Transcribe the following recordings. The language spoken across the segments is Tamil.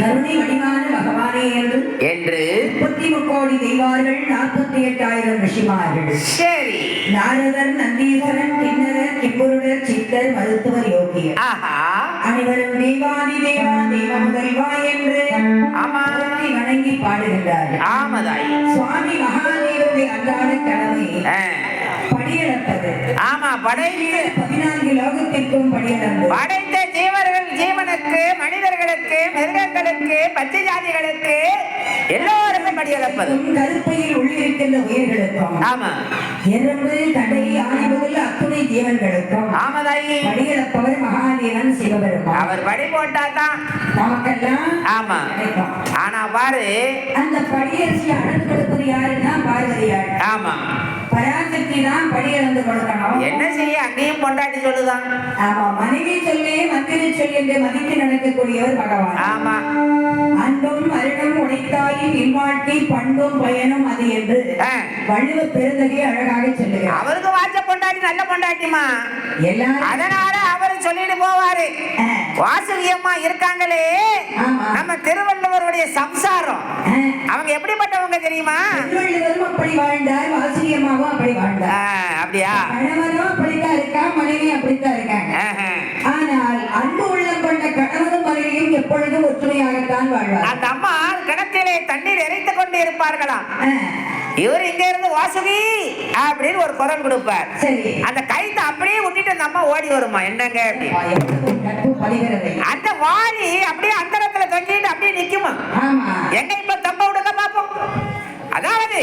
கருணை வடிவான பகவானே என்று என்று முப்பத்தி முக்கோடி தெய்வார்கள் நாற்பத்தி எட்டாயிரம் ரிஷிமார்கள். சரி. நாரதர் நந்தீஸ்வரன் கிண்ணரர் கிப்புருடர் சித்தர் மருத்துவர் யோகியர். ஆஹா. அனைவரும் தெய்வாதி தேவா தெய்வ முதல்வா என்று ஆமா. போற்றி வணங்கி பாடுகின்றார்கள். ஆமதாய். சுவாமி மகாதேவருடைய அன்றாட கடமை. படியளப்பது. ஆமா படைத்து பதினான்கு லோகத்திற்கும் படியளந்து படைத்த ஜீவர்கள் ஜீவனுக்கு மனிதர்களுக்கு மிருகங்களுக்கு பச்சை ஜாதிகளுக்கு எல்லோருக்கும் படியளப்பது கருப்பையில் உள்ளிருக்கின்ற உயிர்களுக்கும் ஆமா. எறும்பு கடை முதல் அத்துணை ஜீவன்களுக்கும் ஆமதாயி. படியளப்பவர் மகாதேவன் சிவபெருமான். அவர் படி போட்டாதான் நமக்கெல்லாம் ஆமா. ஆனா பாரு. அந்த படியரசி கொடுப்பது யாருன்னா பார்வதியார். ஆமா. பராசக்தி தான் படியளந்து கொடுக்கணும். என்ன செய்ய? அங்கேயும் பொண்டாட்டி சொல்லுதான் ஆமா மனைவி சொல்லே மந்திரி சொல் என்று மதித்து நடக்கக்கூடியவர் பகவான். ஆமா. அன்பும் அருணும் உடைத்தாயின் இல்வாழ்க்கை பண்பும் பயனும் அது என்று. வள்ளுவ பெருந்தகை அழகாக சொல்லுகிறார். அவருக்கு வாச்ச பொண்டாட்டி நல்ல பொண்டாட்டிமா எல்லாரும் அதனால அவரு சொல்லிட்டு போவாரு. ஆ, வாசுகி அம்மா இருக்காங்களே. ஆமா. நம்ம திருவள்ளுவருடைய சம்சாரம். அவங்க எப்படிப்பட்டவங்க தெரியுமா? அப்படி வாழ்ந்தார் வாசியம்மாவும் அப்படி வாழ்ந்தார். அப்படியா? கணவனும் அப்படித்தான் இருக்கா மனைவி அப்படித்தான் இருக்காங்க. ஆனால் அன்பு உள்ளம் கொண்ட கணவனும் மனைவியும் எப்பொழுதும் ஒற்றுமையாகத்தான் வாழ்வார் அந்த அம்மா கிணத்திலே தண்ணீர் இறைத்துக் கொண்டு இருப்பார்களாம். இவர் இங்க இருந்து வாசுகி அப்படின்னு ஒரு குரல் கொடுப்பார். சரி. அந்த கைத்தை அப்படியே விட்டுட்டு அந்த அம்மா ஓடி வருமா? என்னங்க அப்படி? அந்த வாளி அப்படியே அந்தரத்துல தொங்கிட்டு அப்படியே நிக்குமா? எங்க இப்ப தப்ப விடுங்க பாப்போம். அதாவது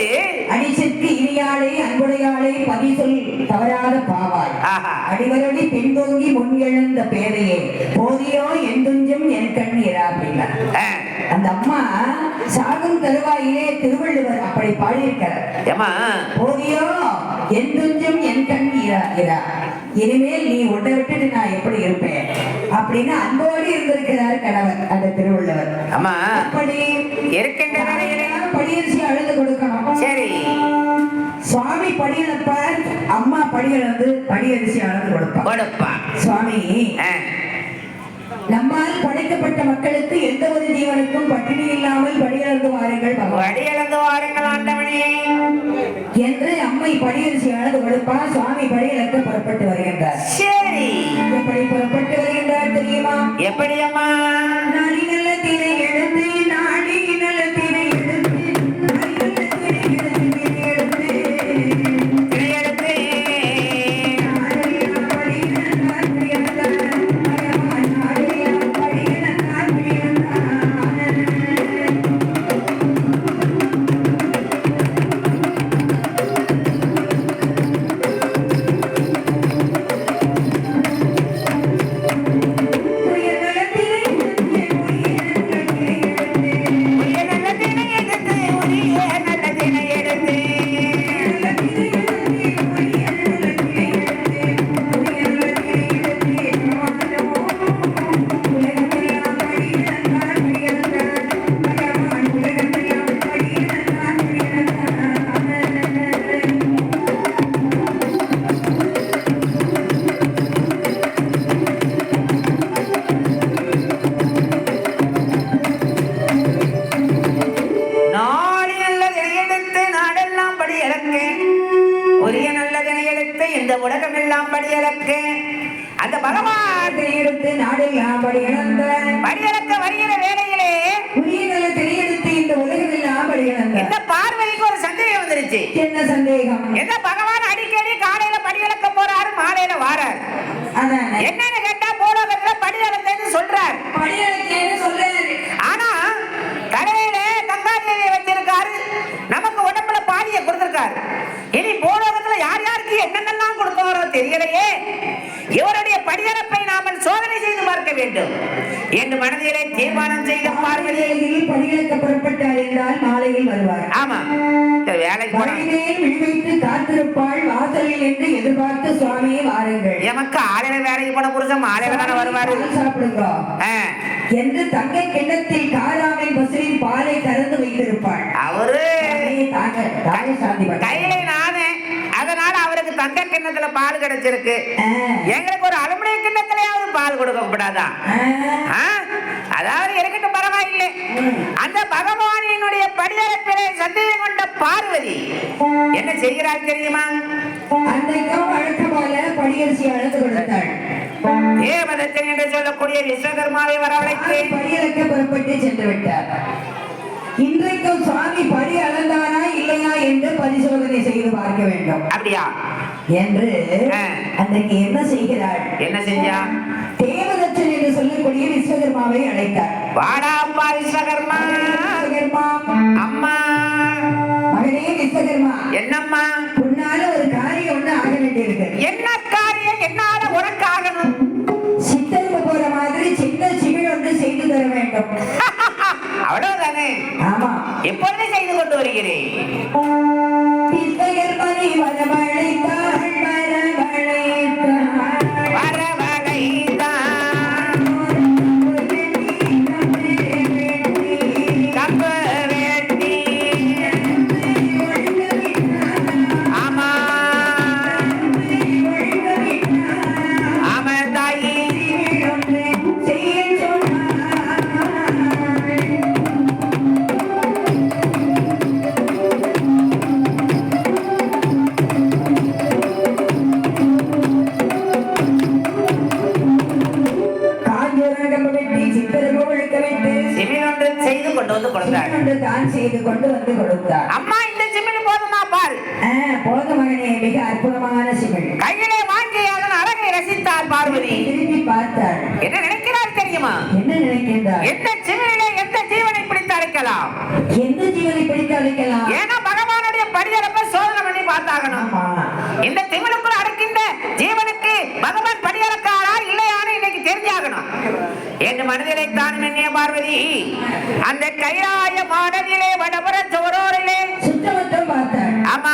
அடிசெற்கு இனியாளே அன்புடையாளே பதி சொல் தவறாத பாவாய். அடிவரடி பின்தோங்கி முன் எழுந்த பேதையே போதியோ என் துஞ்சும் என் கண்ணீரா அப்படின்னா ஆ, அந்த அம்மா சாகும் தருவாயிலே திருவள்ளுவர் அப்படி பாடியிருக்கிறார். போதியோ என் துஞ்சும் என் கண்ணீரா இரா. இனிமேல் நீ உன்னை விட்டுட்டு நான் எப்படி இருப்பேன்? அப்படின்னு அன்போடு இருந்திருக்கிறார் கணவர் அந்த திருவள்ளுவர். அம்மா அப்படி படியரிசி அழுது கொடுக்கணும். சரி. சுவாமி படியிழப்பார் அம்மா படியிழந்து படியரிசி அளந்து கொடுப்பார். கொடுப்பா. சுவாமி நம்மால் படைக்கப்பட்ட மக்களுக்கு எந்த ஒரு ஜீவனுக்கும் பட்டினி இல்லாமல் படியிழந்து வாருங்கள் வழியிழந்து வாருங்கள் ஆண்டவனே. என்று அம்மை படியரிசி அளந்து கொடுப்பார். சுவாமி படியிழக்க புறப்பட்டு வருகின்றார் தெரியுமா உரிய நல்ல தினை எடுத்து இந்த உலகம் எல்லாம் படி இழக்க அந்த பகவான் எடுத்து நாடெல்லாம் படி இழந்த படி இழக்க வருகிற திரையெடுத்து இந்த உலகமெல்லாம் இந்த ஒரு சந்தேகம் வந்துருச்சு. என்ன சந்தேகம்? என்ன பகவான் அடிக்கடி காலையில படி இழக்க போறாரு மாலையில வாராரு. அதானே? என்னன்னு கேட்டா போலோகத்துல படி இழந்தேன்னு சொல்றாரு. படியளக்கேன்னு சொல்றாரு. ஆனா கடையில கங்காதேவியை வச்சிருக்காரு. நமக்கு உடம்புல பாதிய கொடுத்திருக்காரு. இனி பூலோகத்துல தெரியலையே. இவருடைய படியறப்பை நாம சோதனை செய்து பார்க்க வேண்டும். என்று மனதிலே தீர்மானம் செய்த பார்வதி மாலையில் படியளக்க புறப்பட்டார் என்றால் மாலையில் வருவார். ஆமா. சரி, வேலைக்கு போனா. வழியிலே விழிவைத்து காத்திருப்பாள் வாசலில் என்று எதிர்பார்த்து சுவாமியை வாருங்கள். எமக்கு ஆலையில வேலைக்கு போன புருஷன் மாலையில தானே வருவாரு? சாப்பிடுங்க. என்று தங்க கிண்ணத்தில் காராவின் பசுவின் பாலை கறந்து வைத்திருப்பாள். அவரு. கையில நானே அதனால அவருக்கு தங்க கிண்ணத்துல பால் கிடைச்சிருக்கு. எங்களுக்கு ஒரு அலுமினிய கிண்ணத்திலேயாவது பால் கொடுக்க கூடாதா? ஆ, ஆ? அதாவது இருக்கட்டும் பரவாயில்லை. அந்த பகவானினுடைய படியரப்பிலே சந்தேகம் கொண்ட பார்வதி என்ன செய்கிறாள் தெரியுமா? தேவதத்தன் என்று சொல்லக்கூடிய விஸ்வகர்மாவை வரவழைத்து சுவாமி படியளக்க புறப்பட்டு சென்று விட்டார். இன்றைக்கும் சுவாமி படி அளந்தானா இல்லையா என்று பரிசோதனை செய்து பார்க்க வேண்டும். அப்படியா? என்று. அன்றைக்கு என்ன செய்கிறாள்? என்ன செஞ்சா? தேவதச்சன் என்று சொல்லக்கூடிய விஸ்வகர்மாவை அழைத்தார். வாடா அப்பா விஸ்வகர்மா. விஸ்வகர்மா. அம்மா. மகனே விஸ்வகர்மா. என்னம்மா? உன்னால ஒரு காரியம் ஒண்ணு ஆக வேண்டியிருக்கு. என்ன காரியம்? என்னால உனக்கு ஆகணும். சித்தரும்பு போற மாதிரி சின்ன சிமிழ் ஒன்று செய்து தர வேண்டும். அவ்வளவுதானே? ஆமா. எப்பொழுது செய்து கொண்டு வருகிறேன். விஸ்வகர்மனை வரவழைத்தாள் கொண்டு வந்து கொடுத்தார். தான் செய்து கொண்டு வந்து கொடுத்தார். அம்மா இந்த சிமிழ் போதுமா பார் ஆ, போத மகனே மிக அற்புதமான சிமிழ். கையிலே வாங்கி அதன் அழகை ரசித்தாள் பார்வதி. திரும்பி பார்த்தாள் என்ன நினைக்கிறார் தெரியுமா? என்ன நினைக்கின்றார்? எந்த சிமிழிலே எந்த ஜீவனை பிடித்து அழைக்கலாம்? எந்த ஜீவனை பிடித்து அழைக்கலாம்? ஏன்னா பகவானுடைய படியறப்ப சோதனை பண்ணி பார்த்தாகணும். இந்த திமிழுக்குள் அடக்கின்ற ஜீவனுக்கு பகவான் தெரிஞ்சாகணும் என்று மனதிலே தான் பார்வதி. அந்த கைலாய மானதிலே வடபுற சோரோரிலே சுத்தமட்டம் பார்த்தாள் ஆமா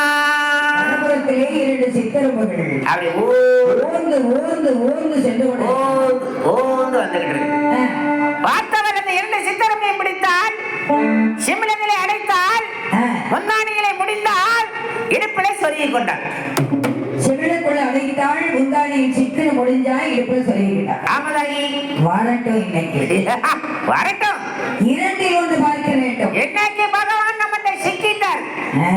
இரண்டு சித்தரும்புகள் அப்படி ஊ. ஊர்ந்து ஊர்ந்து ஊர்ந்து சென்று ஓந்து வந்துகிட்டு பார்த்தவர் அந்த இரண்டு சித்தரமை பிடித்தால் சிமிழனிலே அடைத்தால் முந்தானிகளை முடிந்தால் இடுப்பிலே சொருகிக் கொண்டார். சிமிழுக்குள்ள அழைத்தாள் முந்தானியில் சிக்கன முடிஞ்சா இடுப்புல சொல்லிவிட்டார் ராமதாயி வாழட்டும் இன்னைக்கு. வரட்டும் இரண்டில் ஒன்று பார்க்க வேண்டும். என்னைக்கு பகவான் நம்மத்தை சிக்கிட்டார். ஆ,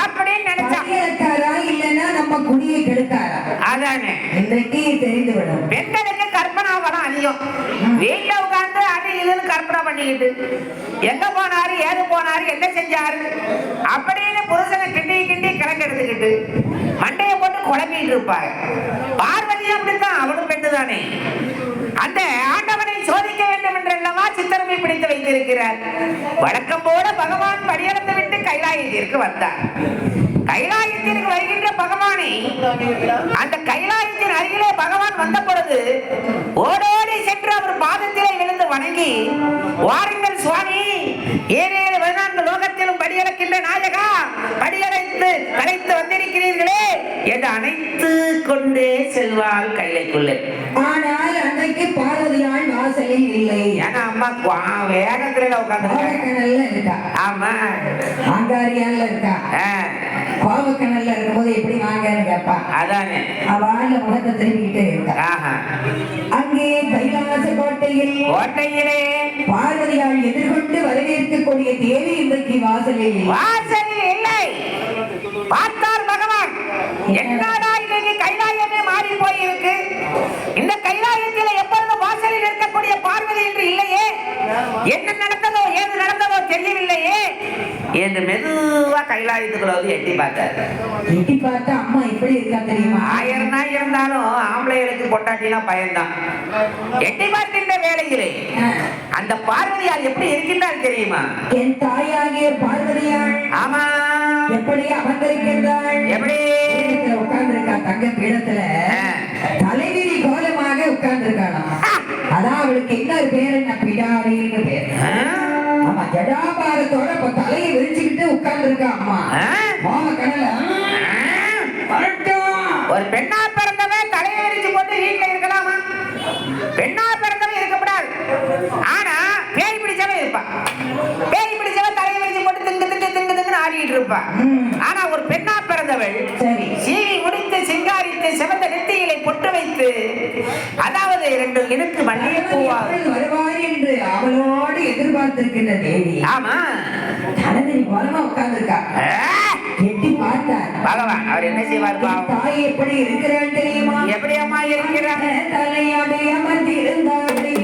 அப்படின்னு நினைச்சான் பகையறக்காரா இல்லைன்னா நம்ம குடியை கெடுக்காரா அதானே. இன்றைக்கு தெரிந்துவிடும். பெண்களுக்கு கற்பனா பலம் அதிகம். வீட்டுல உட்கார்ந்து அது இதுன்னு கற்பனை பண்ணிக்கிட்டு எங்க போனாரு ஏது போனாரு என்ன செஞ்சாரு அப்படின்னு புருஷனை கிண்டி கிண்டி கணக்கு எடுத்துக்கிட்டு மண்டையை குழம்பிட்டு இருப்பாங்க பார்வதி அப்படித்தான் அவளும் பெண்ணு தானே அந்த ஆண்டவனை சோதிக்க வேண்டும் என்றெல்லவா சித்திரமை பிடித்து வைத்திருக்கிறார். வழக்கம் போல பகவான் படியளந்து விட்டு கைலாயத்திற்கு வந்தார். கைலாயத்திற்கு வருகின்ற பகவானை அந்த கைலாயத்தின் அருகிலே பகவான் வந்த பொழுது ஓடோடி சென்று அவர் பாதத்திலே விழுந்து வணங்கி வாருங்கள் சுவாமி ஏழேழு பதினான்கு படியளக்கின்ற நாயகா. படியடைத்து கலைத்து வந்திருக்கிறீர்களே என்று அணைத்து கொண்டே செல்வாள் கைலைக்குள்ளே. ஆனால் அன்றைக்கு பார்வதியாள் வாசலில் இல்லை. ஏன்னா அம்மா வேகத்துல உட்காந்து ஆமா. ஆங்காரியால இருக்கா? ஆ, பாவக்கணல்ல இருக்கும்போது எப்படி வாங்கன்னு கேட்பா அதானே. அவள் முகத்தை திரும்பிக்கிட்டே இருக்கா. அங்கே கைலாச கோட்டையில் கோட்டையிலே பார்வதியால் எதிர்கொண்டு வரவேற்கக்கூடிய தேவி இன்றைக்கு வாசலில் வாசலில் இல்லை பார்த்தார் பகவான் என்னடா இன்னைக்கு கைலாயமே மாறி போயிருக்கு இந்த கைலாயத்தில் எப்பொழுது வாசலில் இருக்கக்கூடிய பார்வதி என்று இல்லையே என்ன நடந்ததோ ஏது நடந்ததோ தெரியவில்லையே என்று மெது கைலாயத்துக்குள்ள வந்து எட்டி பார்த்தார். எட்டி பார்த்தா அம்மா எப்படி இருக்கா தெரியுமா? ஆயிரம் நாய் இருந்தாலும் ஆம்பளைகளுக்கு பொட்டாட்டினா பயன்தான் எட்டி பார்க்கின்ற வேளையிலே ஆ, அந்த பார்வதியார் எப்படி இருக்கின்றார் தெரியுமா? என் தாயாகிய பார்வதியாள் ஆமா. எப்படி அமர்ந்திருக்கின்றாள் எப்படி? உட்கார்ந்து இருக்கா தங்க பீடத்துல தலைவிரி கோலமாக உட்கார்ந்து இருக்காளாம் அதான் அவளுக்கு இன்னொரு பேர் என்ன? பிடாரின்னு பேர்? ஆமா ஜடாபாரத்தோட இப்ப தலையை விரிச்சுக்கிட்டு உட்கார்ந்து இருக்கா அம்மா. ஆ? மாம கடல வரட்டும். ஒரு பெண்ணா பிறந்தவன் தலையை விரிச்சு போட்டு வீட்டுல இருக்கலாமா? பெண்ணா பிறந்தவன் இருக்கக்கூடாது. ஆனா பேய் பிடிச்சவன் இருப்பான் பேய் பிடிச்சவன் தலையை விரிச்சு போட்டு திங்கு திங்கு திங்கு திங்குன்னு ஆடிட்டு இருப்பான். ஆனா ஒரு பெண்ணா பிறந்தவள் சீவி முடித்து சிங்காரி பொட்டு வைத்து அதாவது இரண்டு எனக்கு மல்லிகை பூவா வருவார் என்று அவளோடு எதிர்பார்த்திருக்கின்ற தேவி ஆமா. தனதிரி உட்கார்ந்து இருக்கா எட்டி பார்த்தார். பகவான் அவர் என்ன செய்வார் தாய் எப்படி இருக்கிறார் தெரியுமா? எப்படி அம்மா இருக்கிறார் தலையாடி அமர்ந்திருந்தாரே